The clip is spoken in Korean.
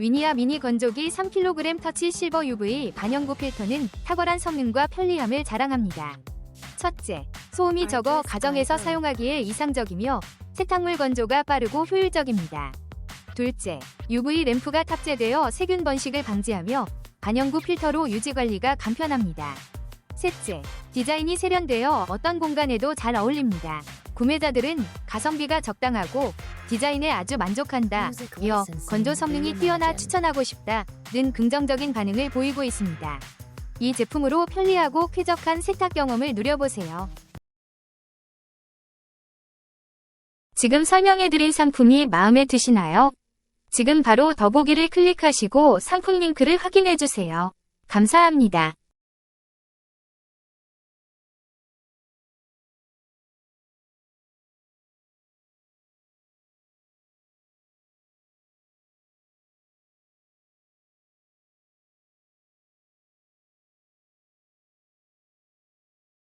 위니아 미니 건조기 3kg 터치 실버 UV 반영구 필터는 탁월한 성능과 편리함을 자랑합니다. 첫째, 소음이 적어 가정에서 사용하기에 이상적이며 세탁물 건조가 빠르고 효율적입니다. 둘째, UV 램프가 탑재되어 세균 번식을 방지하며 반영구 필터로 유지 관리가 간편합니다. 셋째, 디자인이 세련되어 어떤 공간에도 잘 어울립니다. 구매자들은 가성비가 적당하고 디자인에 아주 만족한다. 이어 건조 성능이 뛰어나 추천하고 싶다는 긍정적인 반응을 보이고 있습니다. 이 제품으로 편리하고 쾌적한 세탁 경험을 누려보세요. 지금 설명해드린 상품이 마음에 드시나요? 지금 바로 더보기를 클릭하시고 상품 링크를 확인해주세요. 감사합니다.